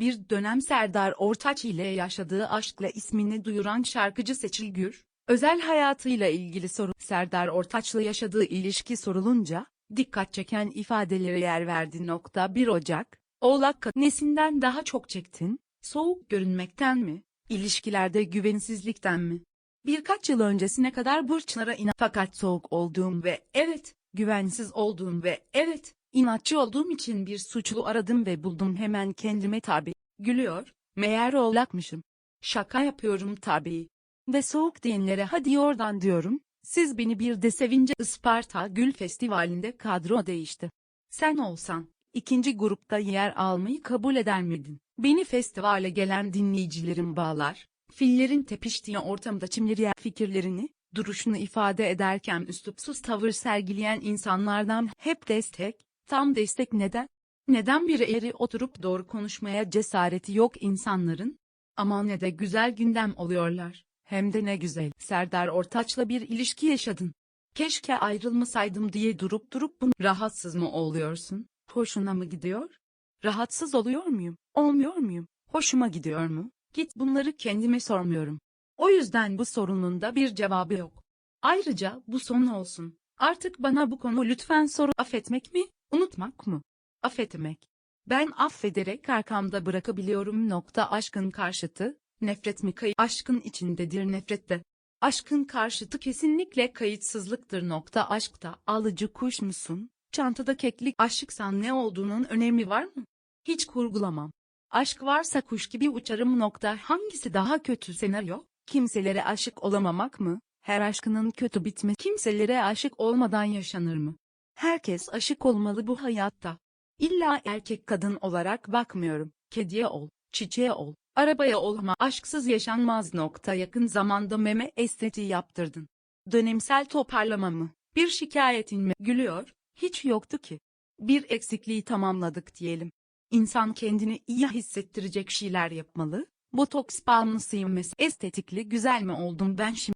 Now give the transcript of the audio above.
Bir dönem Serdar Ortaç ile yaşadığı aşkla ismini duyuran şarkıcı Seçil Gür, özel hayatıyla ilgili soru Serdar Ortaç'la yaşadığı ilişki sorulunca, dikkat çeken ifadelere yer verdi. Nokta 1 Ocak, Oğlak nesinden daha çok çektin? Soğuk görünmekten mi? İlişkilerde güvensizlikten mi? Birkaç yıl öncesine kadar burçlara inan fakat soğuk olduğum ve evet, güvensiz olduğum ve evet, inatçı olduğum için bir suçlu aradım ve buldum hemen kendime tabi. Gülüyor, meğer oğlakmışım. Şaka yapıyorum tabii. Ve soğuk diyenlere hadi oradan diyorum, siz beni bir de sevince Isparta Gül Festivali'nde kadro değişti. Sen olsan, ikinci grupta yer almayı kabul eder miydin? Beni festivale gelen dinleyicilerim bağlar, fillerin tepiştiği ortamda çimleri fikirlerini, duruşunu ifade ederken üslupsuz tavır sergileyen insanlardan hep destek, tam destek neden? Neden bir eğri oturup doğru konuşmaya cesareti yok insanların? Aman ne de güzel gündem oluyorlar. Hem de ne güzel. Serdar Ortaç'la bir ilişki yaşadın. Keşke ayrılmasaydım diye durup durup bunu rahatsız mı oluyorsun? Hoşuna mı gidiyor? Rahatsız oluyor muyum? Olmuyor muyum? Hoşuma gidiyor mu? Git bunları kendime sormuyorum. O yüzden bu sorunun da bir cevabı yok. Ayrıca bu son olsun. Artık bana bu konu lütfen soru affetmek mi, unutmak mı? Affetmek. Ben affederek arkamda bırakabiliyorum nokta aşkın karşıtı, nefret mi kayıt aşkın içindedir nefrette. Aşkın karşıtı kesinlikle kayıtsızlıktır nokta aşkta alıcı kuş musun? Çantada keklik aşıksan ne olduğunun önemi var mı? Hiç kurgulamam. Aşk varsa kuş gibi uçarım nokta hangisi daha kötü senaryo? Kimselere aşık olamamak mı? Her aşkının kötü bitme kimselere aşık olmadan yaşanır mı? Herkes aşık olmalı bu hayatta. İlla erkek kadın olarak bakmıyorum. Kediye ol, çiçeğe ol, arabaya ol ama aşksız yaşanmaz nokta yakın zamanda meme estetiği yaptırdın. Dönemsel toparlama mı? Bir şikayetin mi? Gülüyor, hiç yoktu ki. Bir eksikliği tamamladık diyelim. İnsan kendini iyi hissettirecek şeyler yapmalı. Botoks bağımlısıyım mesela. Estetikli güzel mi oldum ben şimdi?